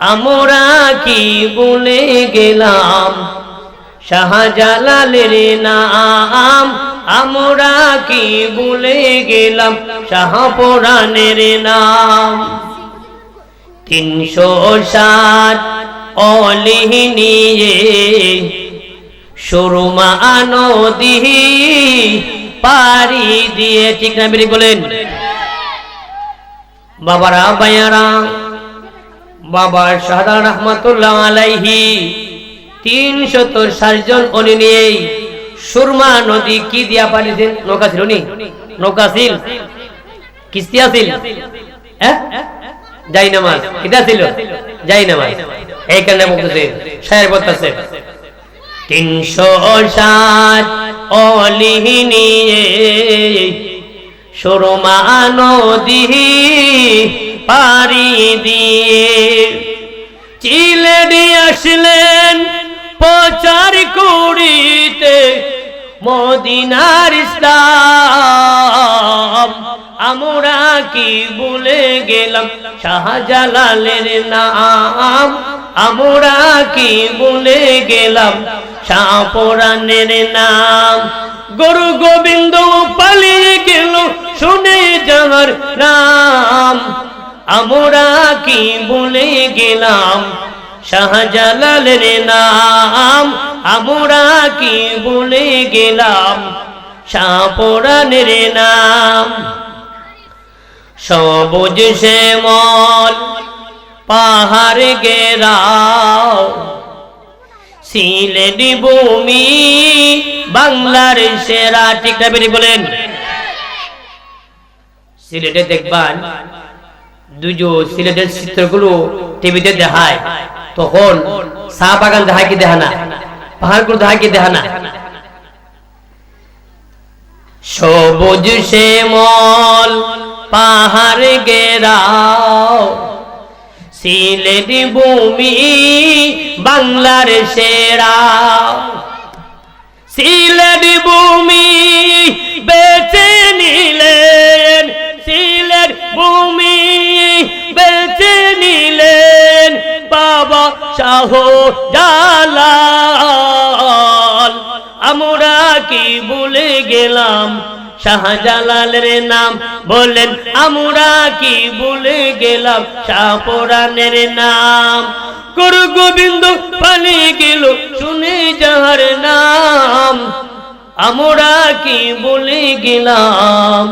আমরা কি বলে গেলাম? শাহজালালের নাম আমরা কি বলে গেলাম? শাহপুরাণের নাম তিনশো ষাট অলিহ নিয়ে সুরমা নদী পারি দিয়ে ঠিক না বলেন। বাবারা বায়ারা বাবা শাহদা রহমতুল্লাহ আলাইহি তিনশত ষাটজন অলি নিয়ে সুরমা নদী কি দিয়া পালিছেন নৌকা ছিল নি? নৌকা ছিল কিস্তি আছিল? হ্যাঁ? যাই নামাজ। কিটা ছিল? যাই নামাজ। এই কারণে বলতেছে শায়ের বলতেছে তিনশো ষাট অলিহি নিয়ে সুরমা নদী পারি দিয়ে। চিলেডি আসলেন প্রচার করিতে মদিনার ইসলাম। আমরা কি বলে গেলাম শাহজালালের নাম? আমরা কি বলে গেলাম শাহপুরাণের নাম? গুরু গোবিন্দ পালিয়ে গেল শুনে যাওয়ার নাম আমরা কি বলে গেলাম? শাহজালালের নাম। আমরা কি বলে গেলাম? শাহপুরাণের নাম। সবুজ শ্যামল, পাহাড় গেরাও সিলেটি ভূমি, বাংলার সেরা। ঠিক বলেন। সিলেটে দেখবান দুজো সিলেটের চিত্রগুলো টিভিতে দেখায়, তখন চা বাগান দেখা কি দেখা না? পাহাড়গুলো দেখা কি দেখা না? সবুজ শ্যামল পাহাড় গেরাও সিলেট ভূমি বাংলার সেরা। সিলেটি ভূমি ভূমি বেছে নিলেন বাবা শাহ জালাল আমরা কি ভুলে গেলাম? শাহজালালের নাম বললেন, আমরা কি ভুলে গেলাম? শাহপুরাণের নাম। গুরু গোবিন্দ পানি গেল, শুনে যাহার নাম। আমরা কি বলে গেলাম?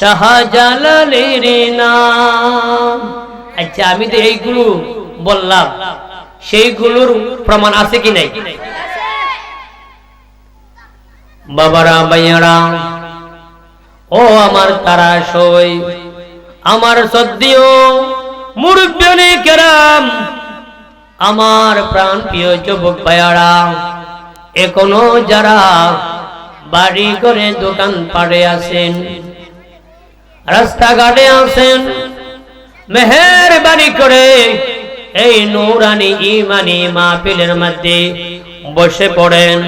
শাহজালালের নাম। আচ্ছা আমি তো এইগুলো বললাম। সেইগুলোর প্রমাণ আছে কি নাই? বাবারা বাইয়ারা ও আমার তারা সই, আমার সদ্যিও মুরব্বনে কেরাম আমার প্রাণ প্রিয় যুবক ভাইয়ারা, এখনও যারা বাড়ি করে দোকান পাড়ে আছেন রাস্তাঘাটে আছেন। মেহের বাড়ি করে এই নৌরানি ইমানি মাহফিলের মধ্যে বসে পড়েন।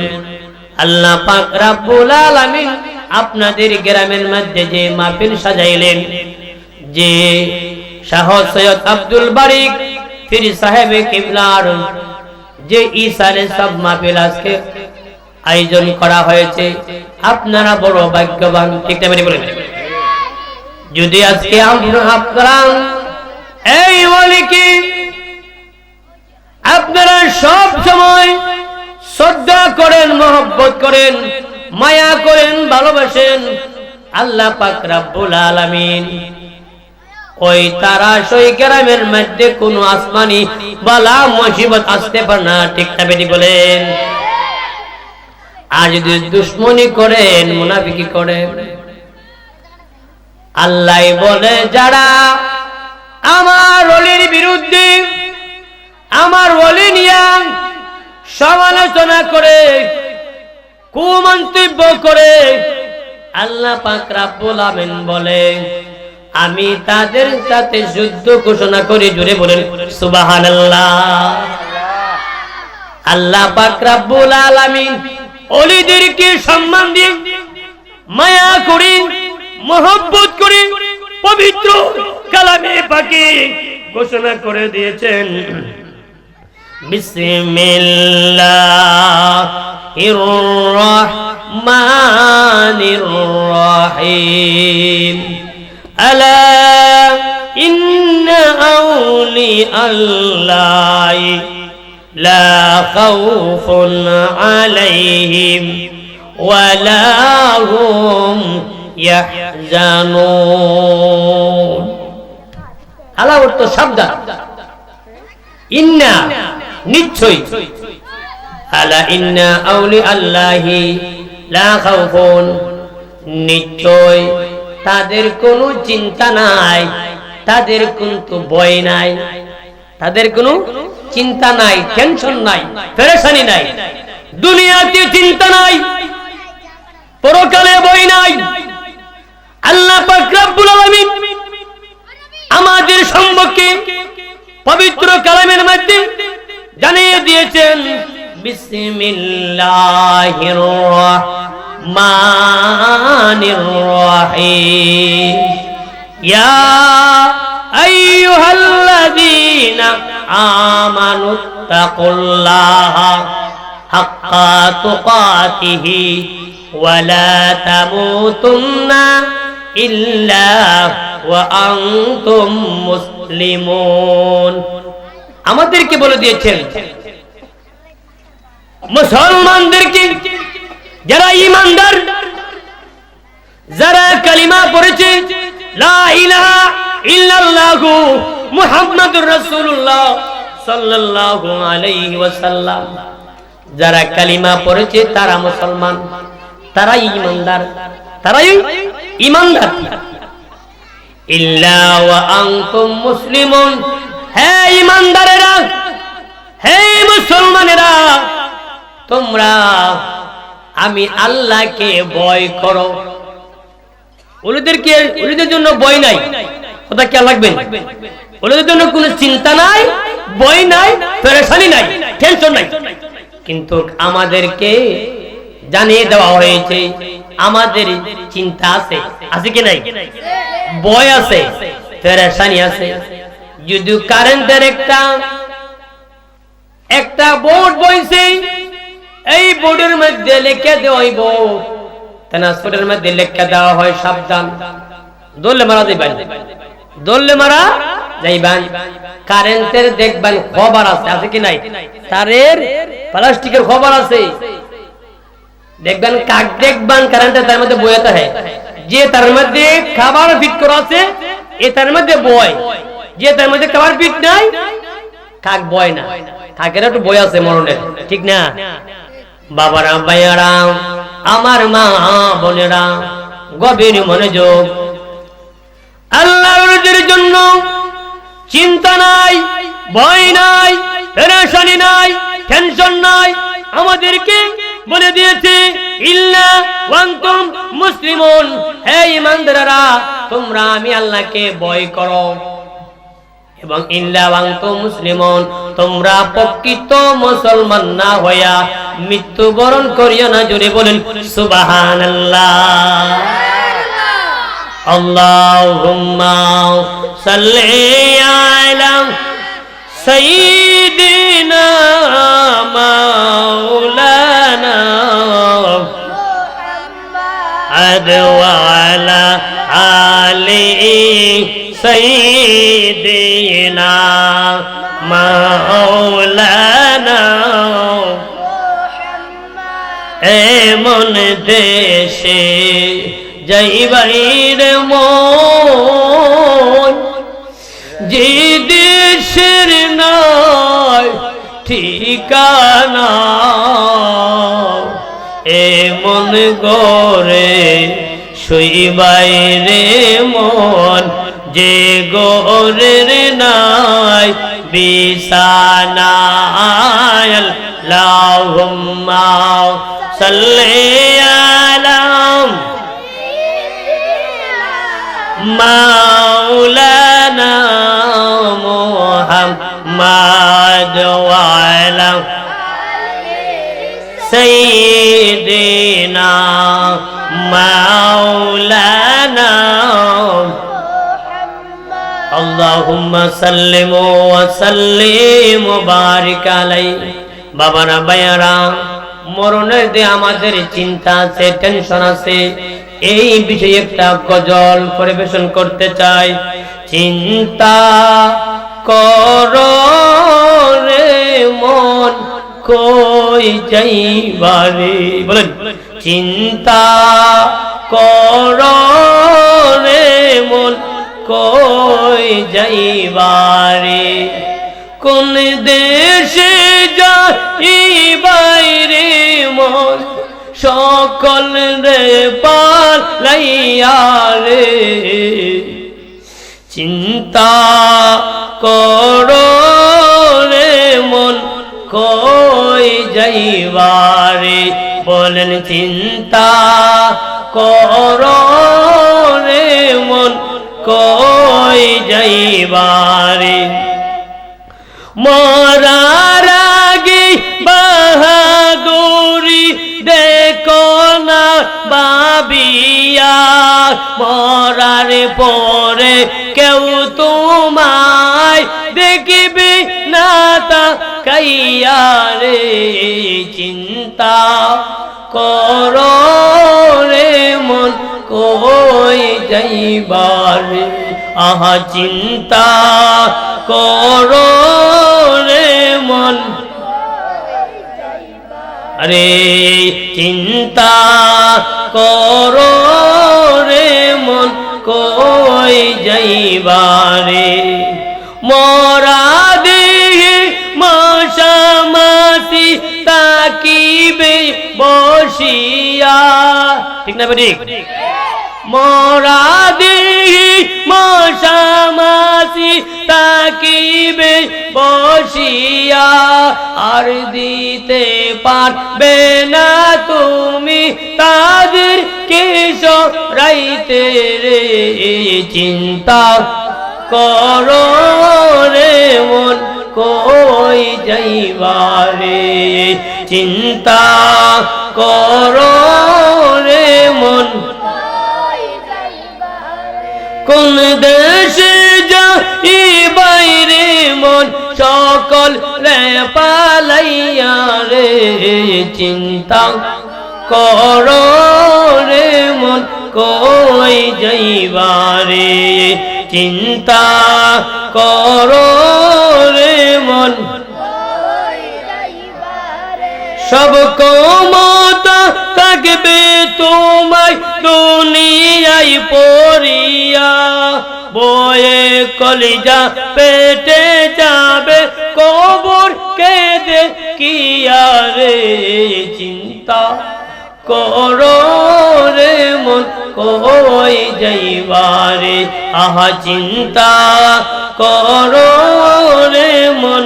আল্লাহ পাক রাব্বুল আলামিন আপনাদের গ্রামের মধ্যে যে মাহফিল সাজাইলেন, যে শাহ সৈয়দ আব্দুল বারিক ফির সাহেব কিবলার, যে ইসারে সব মাহফিল আজকে আয়োজন করা হয়েছে। আপনারা বড় ভাগ্যবান, ঠিক তেমনি বলেন? যদি আজকে আমরা আপনারা এই বলে কি আপনারা সব সময় শ্রদ্ধা করেন, মহব্বত করেন, মায়া করেন, ভালোবাসেন, আল্লাহ পাক রাব্বুল আলামিন ওই তারা সই গ্রামের মধ্যে কোনো আসমানি বালা মুসিবত আসতে পারে না, ঠিক না বেটি বলেন? আর যদি দুশ্মনী করেন, মুনাফিকি করেন আল্লাহ বলে, যারা আমার অলির বিরুদ্ধে, আমার অলি নিয়া সমালোচনা করে, কুমন্তব্য করে, আল্লাহ পাক রাব্বুল বলে, আমি তাদের সাথে যুদ্ধ ঘোষণা করি জুড়ে বলেন, সুবহানাল্লাহ। আল্লাহ পাক রাব্বুল আলামিন অলিদেরকে সম্মান দিয়ে মায়া করি মহব্বত করে পবিত্র কালামে পাকে ঘোষণা করে দিয়েছেন। বিসমিল্লাহির রহমানির রহিম। আলা ইন্না আউলি আল্লাহ লা খাউফুন আলাইহিম ওয়ালা হুম يحزنون আল্লাহ তো সাবধান ইন্না নিশ্চয় আলা ইন্না আউলি আল্লাহি লা খাউফুন নিশ্চয় তাদের কোনো চিন্তা নাই তাদের কিন্তু ভয় নাই তাদের কোনো চিন্তা নাই টেনশন নাই পেরেশানি নাই দুনিয়াতে চিন্তা নাই পরকালে বই নাই আল্লাহ রব্বুল আলামিন আমাদের সম্মুখে পবিত্র কালামের মধ্যে জানিয়ে দিয়েছেন, বিসমিল্লাহির রহমানির রহিম। ইয়া আইয়ুহাল্লাযীনা আমানু তাকুল্লাহা হাক্কা তুকাতিহি ওয়ালা তামুতুন্না ইল্লা আমাদেরকে বলে দিয়েছেন, মুসলমানদেরকে যারা ইমানদার, যারা কালিমা পড়েছে, লা যারা কালিমা পড়েছে, তারা মুসলমান, তারাই ইমানদার। তারাই ইমানদার। ইল্লা ওয়া আনতুম মুসলিমুন। হে ইমানদারেরা, হে মুসলমানেরা, তোমরা, আমি আল্লাহকে ভয় করো। ওলিদেরকে, ওলিদের জন্য বই নাই। কথা কে লাগবে ওলিদের জন্য কোনো চিন্তা নাই বই নাই, পেরেশানি নাই, টেনশন নাই। কিন্তু আমাদেরকে জানিয়ে দেওয়া হয়েছে আমাদের চিন্তা আছে। আছে কি নাই? বয় আছে পেরেশানি আছে। যদি কারেন্টের একটা একটা বোর্ড বইছে, এই বোর্ডের মধ্যে লিখে দেওয়াইব। তেনাসফটের মধ্যে লিখে দেওয়া হয়, সাবধান। দোলে মারা যাইবেন। দোলে মারা যাইবেন। কারেন্টের দেখবেন খবর আছে আছে কি নাই? তারের প্লাস্টিকের খবর আছে। দেখবেন কাক দেখবেন, কারেন্টের তার মধ্যে বইতে হয় যে তার মধ্যে খাবার ফিট করা আছে, এ তার মধ্যে বয় যে তার মধ্যে খাবার ফিট নাই, কাক বয় না। কাকের একটু বই আছে মরণের, ঠিক না? বাবারা, ভাইয়ারা, আমার মা, বোনেরা, গভীর মনোযোগ। আল্লাহর জন্য চিন্তা নাই, ভয় নাই, পেরেশানি নাই টেনশন নাই। আমাদেরকে বলে দিয়েছে, ইল্লা ওয়ান্তুম মুসলিমুন। হে তোমরা আমি আল্লাহকে এবং তোমরা প্রকৃত মুসলমান না হইয়া মৃত্যুবরণ করিও না, জোরে বলেন, সুবহানাল্লাহ। আল্লাহুম্মা সাল্লি আদওয়ালা আলি সাইয়্যিদিনা মাওলানা এমন দেশে যাইবাইর মন যে দেশের নয় ঠিকানা এমন গরে শুইবাইরে মন, যে গোরের নাই বিছানায় আল্লাহুম্মা সাল্লি আলা মাওলানা মুহাম্মদ ওয়া আলা আল্লাহুম্মা সাল্লিম ওয়া সাল্লিম ওয়া বারিক আলাই বাবারা ভাইয়ারা মরণের দিয়ে আমাদের চিন্তা আছে টেনশন আছে। এই বিষয়ে একটা গজল পরিবেশন করতে চাই। চিন্তা কর রে মন। কই যাইবারে? বলেন। চিন্তা কর রে মন, কই যাইবারে? কোন দেশে যাই বাইরে মন, সকল রে পালাইয়া রে। চিন্তা করো যাইবারে বলেন, চিন্তা করো মন, কই যাইবারে? মরার আগে বাহাদুরি দেখো না বাবিয়া, মরার পরে কেউ তোমায় দেখিবে না তা রে চিন্তা করো রে মন, কই যাইবারে? আহা, চিন্তা করো রে মন। আরে, চিন্তা করো রে মন, কই যাইবারে? মরা বসিয়া ঠিক না ঠিক মরা দেহি মশামাসি তাকিবে বসিয়া। আর দিতে পারবে না তুমি তাদের কেশ রাইতে রে। চিন্তা করো রে মন কই যাইবারে। চিন্তা করো রে মন। কোন দেশে যাই বাইরে মন, সকল রে পালাইয়া রে চিন্তা করো রে মন, কই যাইবারে চিন্তা করো রে মন। সব কমতা থাকবে তোমায় দুনিয়ায় পড়িয়া। বয়ে কলিজা পেটে যাবে, কবর কেঁদে কিয়া রে চিন্তা? করো রে মন কই যাইবারে আহা চিন্তা। করো রে মন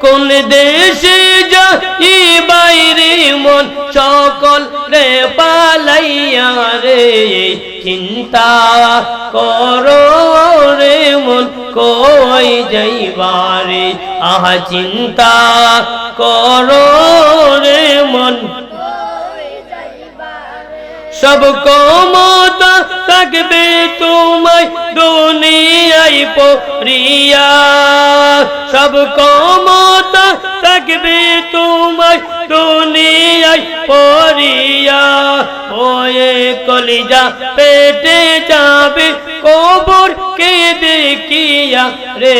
কোন দেশে যাই বাইরে মন সকল রে পালাইয়া রে। চিন্তা করো রে মন, কই যাইবারে আহা, চিন্তা করো রে মন সব কমতা থাকবে তোমায় দুনিয়ায় পড়িয়া। সব কমতা থাকবে তোমায় দুনিয়ায় পড়িয়া। ওয়ে কলিজা পেটে যাবে, কবর কে দেখিয়া রে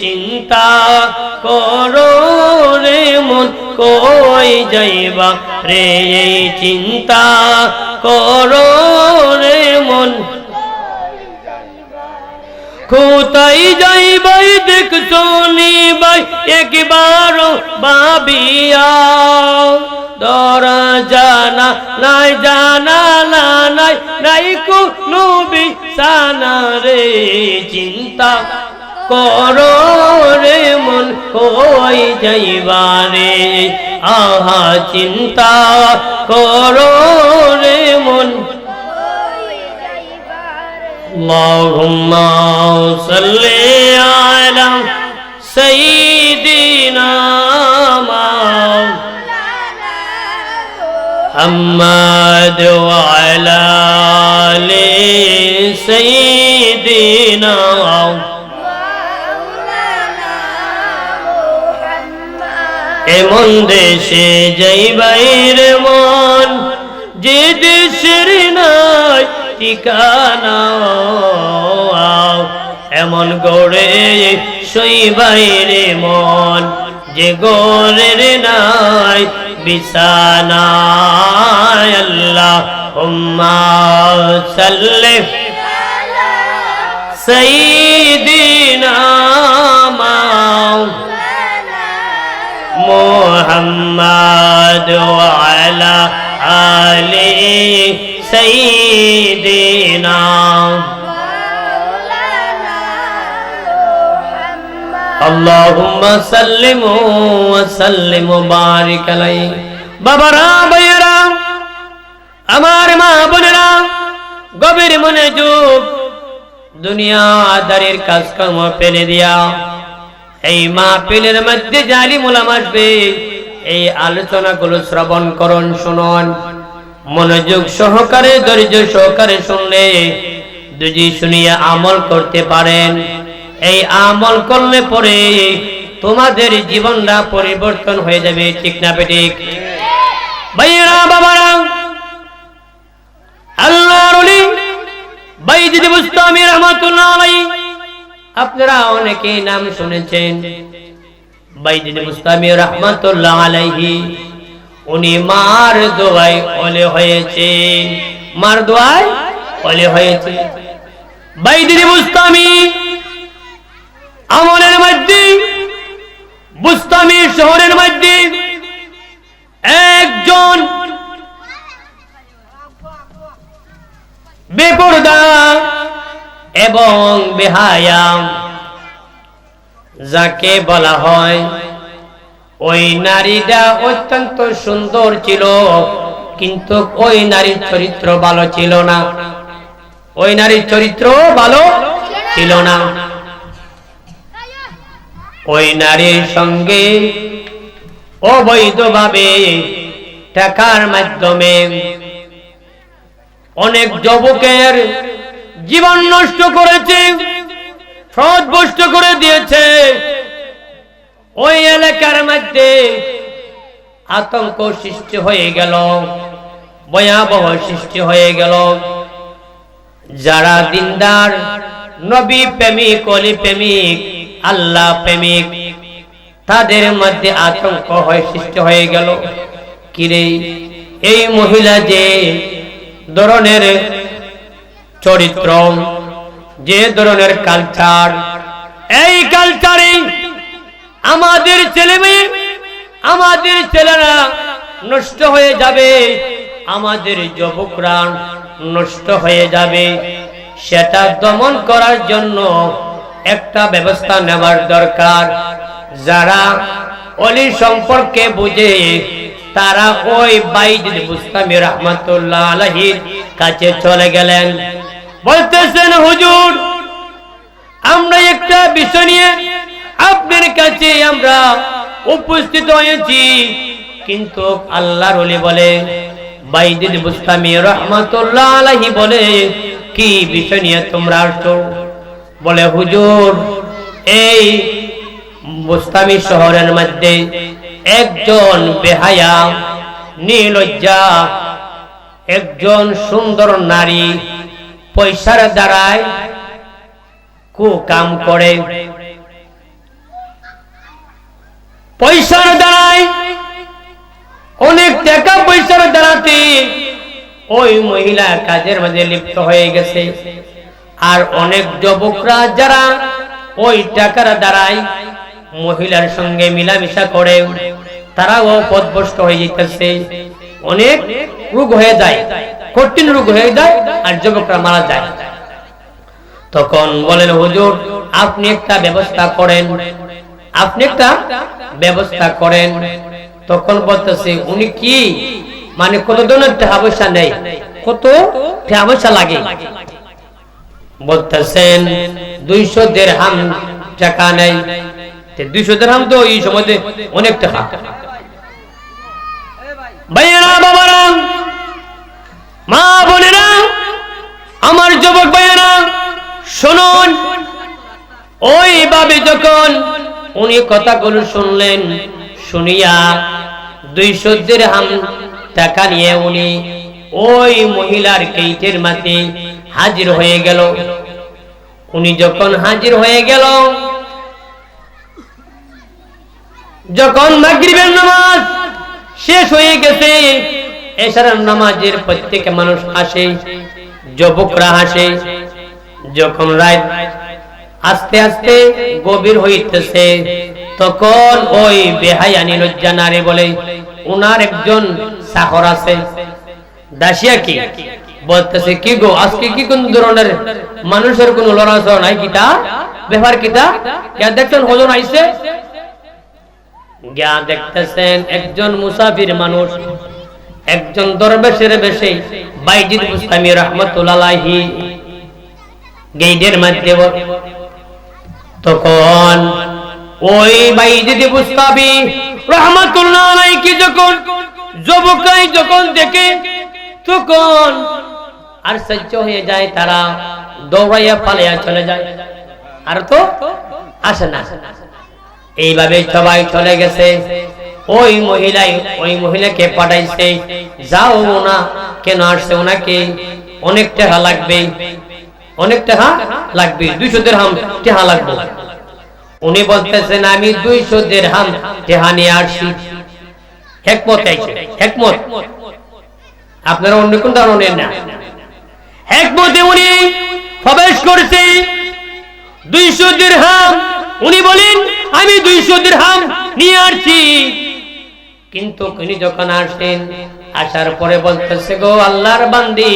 চিন্তা করো রে মন কই যাইবা? রে চিন্তা করো রে মন কোথায় যাইবাই দেখ শুনিবাই একবার বাবিয়া দরা জানা নাই, জানা না নাই নাই কোনো বিছানা রে, চিন্তা করো রে, মন কই যাইবারে আহা, চিন্তা করো রে, মন اللهم صل على سيدنا محمد وعلى آل سيدنا এমন দেশে যাইবাইর মন যে দেশের নাই ঠিকানা এমন গড়ে সই বাইরে মন, যে গড়ের নাই বিছানা আল্লাহ সাল্লে সঈদিনা মোহাম্মদ আলা আলী سيدنا اللهم سلم وسلم وبارك عليه বাবারা ভাইয়েরা আমার মা বোনেরা গভীর মনে যুগ দুনিয়াদারির কাজকর্ম ফেলে দিয়া এই মাহফিলের মধ্যে জালি মোলাম আসবে এই আলোচনাগুলো শ্রবণ করুন শুনুন মনোযোগ সহকারে, ধৈর্য সহকারে শুনলে দুজি শুনিয়া আমল করতে পারেন। এই আমল করলে পরে তোমাদের জীবনটা পরিবর্তন হয়ে যাবে, ঠিক না আলাইহি, আপনারা অনেকে নাম শুনেছেন। বাইজিদ বুস্তামি রহমাতুল্লাহ আলাইহি উনি মার দোয়ায় ওলে হয়েছে। মার দোয়ায় ওলে হয়েছে। বাইজিদ বুস্তামি আমলের মধ্যে, বুস্তামি শহরের মধ্যে একজন বেপরদা এবং বেহায়াম, যাকে বলা হয় ওই নারীটা অত্যন্ত সুন্দর ছিল, কিন্তু ওই নারীর চরিত্র ভালো ছিল না। ওই নারীর চরিত্র ভালো ছিল না। ওই নারীর সঙ্গে অবৈধভাবে টাকার মাধ্যমে অনেক যুবকের জীবন নষ্ট করেছে ফ্রদবষ্ট করে দিয়েছে। ওই এলাকার মধ্যে আতঙ্ক সৃষ্টি হয়ে গেল, ভয়াবহ সৃষ্টি হয়ে গেল। যারা দিনদার, নবী প্রেমিক, অলি প্রেমিক, আল্লাহ প্রেমিক, তাদের মধ্যে আতঙ্ক হয়ে সৃষ্টি হয়ে গেল। কিরে, এই মহিলা যে ধরনের চরিত্র, যে ধরনের কালচার এই কালচারে আমাদের ছেলে মেয়ে, আমাদের ছেলেরা নষ্ট হয়ে যাবে, আমাদের যুবকরা নষ্ট হয়ে যাবে। সেটা দমন করার জন্য একটা ব্যবস্থা নেওয়ার দরকার। যারা অলি সম্পর্কে বুঝে, তারা ওই বাইজিদ বুস্তামি রহমতুল্লাহ আলহির কাছে চলে গেলেন। বলতেছেন, হুজুর, আমরা একটা বিষয় নিয়ে আপনার আমরা উপস্থিত হয়েছি। কিন্তু আল্লাহর ওলি বলে বাইজিদ বুস্তামি রহমতুল্লাহ আলহি বলে, কি বিষয় নিয়ে তোমরা আসছো? বলে, হুজুর, এই মুস্তামি শহরের মধ্যে একজন বেহায়া নীলজ্জা একজন সুন্দর নারী পয়সার দ্বারায় কু কাম করে পয়সার দ্বারায় অনেক টাকা পয়সার দ্বারাতে ওই মহিলা কাজের মধ্যে লিপ্ত হয়ে গেছে। আর অনেক যুবকরা যারা ওই টাকার দ্বারাই মহিলার সঙ্গে মিলামিশা করে, তারাও পদভস্ত হয়ে যেতেছে অনেক রোগ হয়ে যায়, কঠিন রোগ হয়ে যায় আর যুবকরা মারা যায়। তখন বলেন, হুজুর, আপনি একটা ব্যবস্থা করেন। আপনি একটা ব্যবস্থা করেন। তখন বলতেছে, উনি কি? মানে কত ধরনের টাকা নেই কত টাকা লাগে। বলতেছেন, দুইশো দেড় হাম টাকা নেই দুইশো দেড় হাম তো এই সময় অনেক টাকা ভাইয়েরা, বাবারা, মা বোনেরা, আমার যুবক ভাইয়েরা, শুনুন। ওইভাবে যখন উনি কথাগুলো শুনলেন, শুনিয়া দুই দুইশো হাম টাকা নিয়ে উনি ওই মহিলার কেইটের মাঝে হাজির হয়ে গেল। উনি যখন হাজির হয়ে গেল, যখন মাগরিবের নামাজ শেষ হয়ে গেছে এছাড়া নামাজের প্রত্যেক মানুষ আসে যুবকরা হাসে। যখন রাত আস্তে আস্তে গভীর হইতেছে। তখন ওই বেহায়ানি লজ্জা নারে বলে, উনার একজন সাহর আছে। দাসিয়া কি? বলতেছে, কি গো, আজকে কি কোন ধরনের মানুষের কোন লড়াচড় নাই কিতা ব্যাপার কিতা কে দেখছেন হজন আইছে? গিয়া দেখতেছেন একজন মুসাফির মানুষ, একজন দরবেশের বেশে, বাইজিদ মুস্তামি রহমতুল্লাহি গেইডের মধ্যে ব- তখন ওই বাইজিদ মুস্তাবি রহমতুল্লাহ আলাইহি যখন যুবকাই যখন দেখে, তখন আর সহ্য হয়ে যায় তারা, দৌড়াইয়া পালিয়া চলে যায়। আর তো আসে না। এইভাবে সবাই চলে গেছে। ওই মহিলাই, ওই মহিলাকে পাঠাইছে, যাও না, কেন আসছে ওনাকে অনেক টাকা লাগবে। অনেক টাকা লাগবে, দুইশো দেড়হাম টাকা লাগবে। উনি বলতেছেন, আমি দুইশো দেড়হাম টাকা নিয়ে আসছি। হেকমত আইছে হেকমত। আপনারা অন্য কোন ধরনের না। হেকমতে উনি প্রবেশ করছে। দুইশো দিরহাম উনি বলেন, আমি দুইশো দিরহাম নিয়ে আসছি। কিন্তু উনি যখন আসেন আসার পরে বলতেছে, গো আল্লাহর বান্দি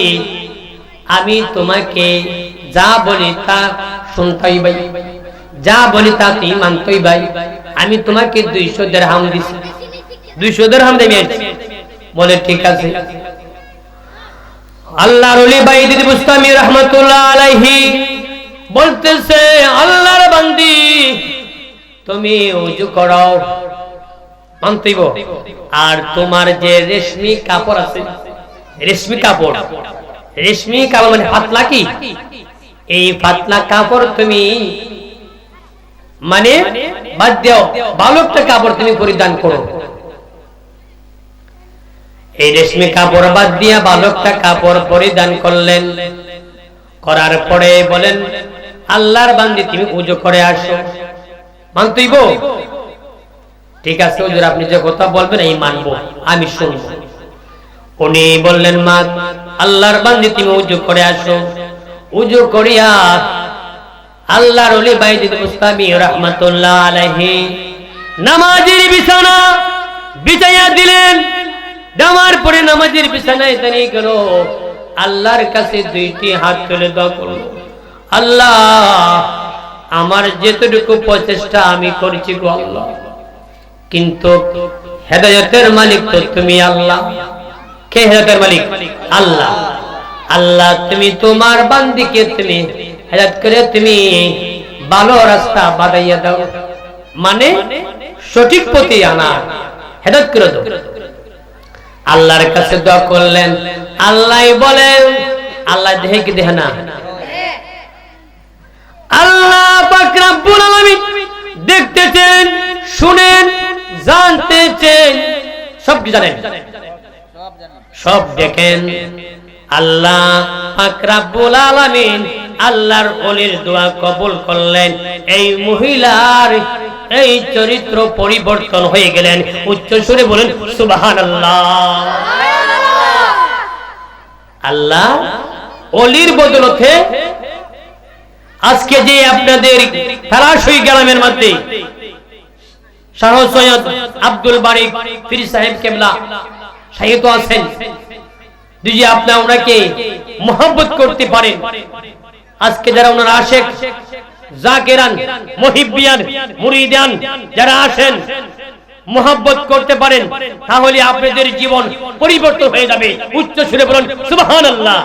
আমি তোমাকে যা বলি তা শুনতেই ভাই। যা বলি তা তুই মানতই ভাই। আমি তোমাকে দুইশো দেড়হাম দিছি। দুইশো দেড়হাম দেবে বলে ঠিক আছে। আল্লাহর ওলি বাইদিদ বুস্তামি রহমতুল্লাহ আলাইহি বলতেছে, আল্লাহর বান্দি, তুমি উজু করো মানতেইব। আর তোমার যে রেশমি কাপড় আছে, রেশমি কাপড় রেশমি কাপড় মানে পাতলা কি? এই পাতলা কাপড় তুমি মানে বাদ দাও ভালো একটা কাপড় তুমি পরিধান করো। এই রেশমি কাপড় বাদ দিয়া বালকটা কাপড় পরিধান করলেন। করার পরে বলেন, আল্লাহর বান্দি তুমি উজু করে আসো। মানতেইব ঠিক আছে আপনি যে কথা বলবেন, এই মানবো, আমি শুনব। উনি বললেন, মা, আল্লাহর বান্দি তুমি উজু করে আসো। উজু করিয়া আল্লাহর ওলি বাইজিদ মুস্তামি রাহমাতুল্লাহ আলাইহি নামাজের বিছানা বিছাইয়া দিলেন। নামার পরে নামাজের বিছানায় দাঁড়িয়ে গেল। আল্লাহর কাছে দুইটি হাত তুলে দোয়া করল, আল্লাহ, আমার যেতটুকু প্রচেষ্টা আমি করছি গো আল্লাহ। কিন্তু হেদায়তের মালিক তো তুমি আল্লাহ। কে হেদায়তের মালিক, আল্লাহ আল্লাহ, তুমি তোমার বান্দিকে তুমি হেদায়ত করে তুমি ভালো রাস্তা বাদাইয়া দাও। মানে সঠিক পথে আনা, হেদায়ত করে দাও। আল্লাহর কাছে দোয়া করলেন, আল্লাহ বলেন, আল্লাহ দেখে কি দেখে না? আল্লাহ পাক রব্বুল আলামিন দেখতেছেন, শুনেন, জানতেছেন, সব কি জানেন? সব দেখেন। আল্লাহ পাক রব্বুল আলামিন আল্লাহর ওলির দোয়া কবুল করলেন। এই মহিলার এই চরিত্র পরিবর্তন হয়ে গেলেন। উচ্চ সুরে বলেন, সুবহানাল্লাহ। আল্লাহ অলির বদলতে আজকে যে আপনাদের তালাশই গ্রামের মধ্যে, শাহ সৈয়দ আব্দুল বারিক ফির সাহেব কেবলা সাহিত্য আছেন। যদি আপনি ওনাকে মোহাম্মত করতে পারেন। আজকে যারা ওনার আশেখ জাকেরান মহিবিয়ান মুরিদান যারা আসেন মোহাম্মত করতে পারেন, তাহলে আপনাদের জীবন পরিবর্তন হয়ে যাবে। উচ্চ সুরে বলুন, সুবহানাল্লাহ।